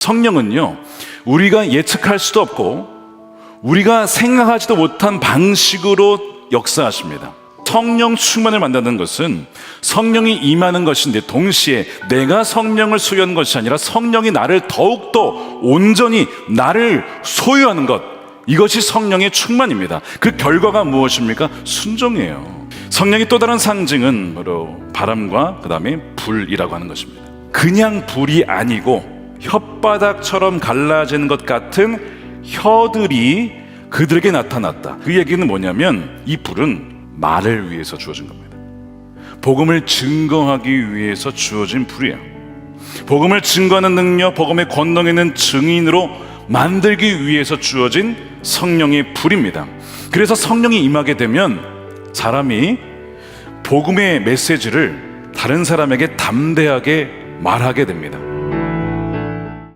성령은요, 우리가 예측할 수도 없고, 우리가 생각하지도 못한 방식으로 역사하십니다. 성령 충만을 만나는 것은 성령이 임하는 것인데 동시에 내가 성령을 소유하는 것이 아니라 성령이 나를 더욱더 온전히 나를 소유하는 것 이것이 성령의 충만입니다. 그 결과가 무엇입니까? 순종이에요. 성령의 또 다른 상징은 바로 바람과 그 다음에 불이라고 하는 것입니다. 그냥 불이 아니고 혓바닥처럼 갈라지는 것 같은 혀들이 그들에게 나타났다. 그 얘기는 뭐냐면 이 불은 말을 위해서 주어진 겁니다. 복음을 증거하기 위해서 주어진 불이에요. 복음을 증거하는 능력, 복음의 권능에는 증인으로 만들기 위해서 주어진 성령의 불입니다. 그래서 성령이 임하게 되면 사람이 복음의 메시지를 다른 사람에게 담대하게 말하게 됩니다.